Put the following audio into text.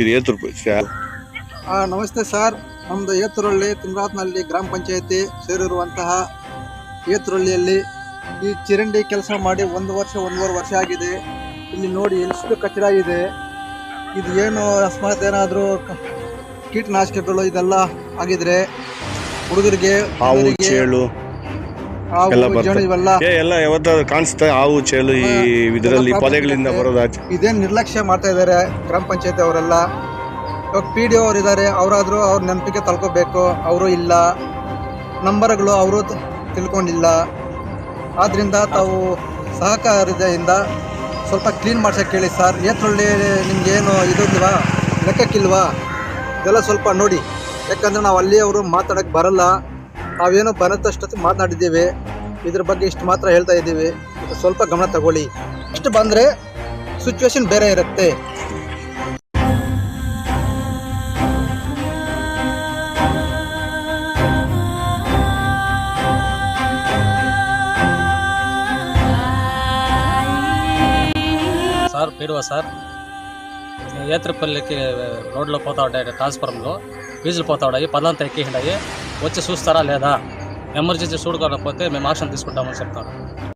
ಇದು ಏತುರ್ಪು ಆ, ನಮಸ್ತೆ ಸರ್. ನಮ್ದು ಏತುರಳ್ಳಿ ತುಮರಾತ್ನಹಳ್ಳಿ ಗ್ರಾಮ ಪಂಚಾಯತಿ ಸೇರಿರುವಂತಹ ಏತುರಳ್ಳಿಯಲ್ಲಿ ಈ ಚಿರಂಡಿ ಕೆಲಸ ಮಾಡಿ ಒಂದು ವರ್ಷ ಒಂದೂವರೆ ವರ್ಷ ಆಗಿದೆ. ಇಲ್ಲಿ ನೋಡಿ ಎಷ್ಟು ಕಚಡ ಇದೆ. ಇದು ಏನು ಅಕಸ್ಮಾತ್ ಏನಾದರೂ ಕೀಟನಾಶಕಗಳು ಇದೆಲ್ಲ ಆಗಿದ್ರೆ ಹುಡುಗರಿಗೆ ಹಾವು ಚೇಳು. ಹಾವು, ಎಲ್ಲ ಜೇನು ಬರ್ತದೆ. ಇವೆಲ್ಲ ಏ ಎಲ್ಲ ಯಾವತ್ತಾದ್ರು ಕಾಣಿಸ್ತಾ ಹಾವು ಚೇಳು ಈ ಇದರಲ್ಲಿ ಪೊದೆಗಳಿಂದ ಪ್ರಾಬ್ಲಮ್ ಬರೋದು ಆಚೆ. ಇದೇನು ನಿರ್ಲಕ್ಷ್ಯ ಮಾಡ್ತಾ ಇದ್ದಾರೆ ಗ್ರಾಮ ಪಂಚಾಯತಿ ಅವರೆಲ್ಲ. ಇವಾಗ ಪಿ ಡಿ ಅವ್ರು ಇದ್ದಾರೆ ಅವರಾದರೂ ಅವ್ರ ನೆನಪಿಗೆ ತಳ್ಕೋಬೇಕು. ಅವರು ಇಲ್ಲ. ನಂಬರ್ಗಳು ಅವರು ತಿಳ್ಕೊಂಡಿಲ್ಲ. ಆದ್ದರಿಂದ ತಾವು ಸಹಕಾರದಿಂದ ಸ್ವಲ್ಪ ಕ್ಲೀನ್ ಮಾಡ್ಸೋಕೆ ಕೇಳಿ ಸರ್ ಏತ್ರೊಳ್ಳಿ ನಿಮ್ಗೇನು ಇದಿಲ್ವಾ ಲೆಕ್ಕಕ್ಕಿಲ್ವಾ? ಇದೆಲ್ಲ ಸ್ವಲ್ಪ ನೋಡಿ. ಯಾಕಂದರೆ ನಾವು ಅಲ್ಲಿಯವರು ಮಾತಾಡೋಕ್ಕೆ ಬರಲ್ಲ. ನಾವೇನೋ ಬರತ್ತಷ್ಟು ಮಾತನಾಡಿದ್ದೀವಿ ಇದ್ರ ಬಗ್ಗೆ ಇಷ್ಟು ಮಾತ್ರ ಹೇಳ್ತಾ ಇದ್ದೀವಿ ಇದು ಸ್ವಲ್ಪ ಗಮನ ತಗೊಳ್ಳಿ ಇಷ್ಟು ಬಂದರೆ ಸಿಚುವೇಶನ್ ಬೇರೆ ಇರುತ್ತೆ సార్ పీడువా సార్ ఏత్రపల్లికి రోడ్లో పోతా ఉంటాయి ట్రాన్స్ఫార్మర్లు ఫీజులు పోతా ఉన్నాయి పదంతా ఎక్కిండాయి వచ్చి చూస్తారా లేదా? ఎమర్జెన్సీ చూడకపోతే మేము యాక్షన్ తీసుకుంటామని చెప్తాను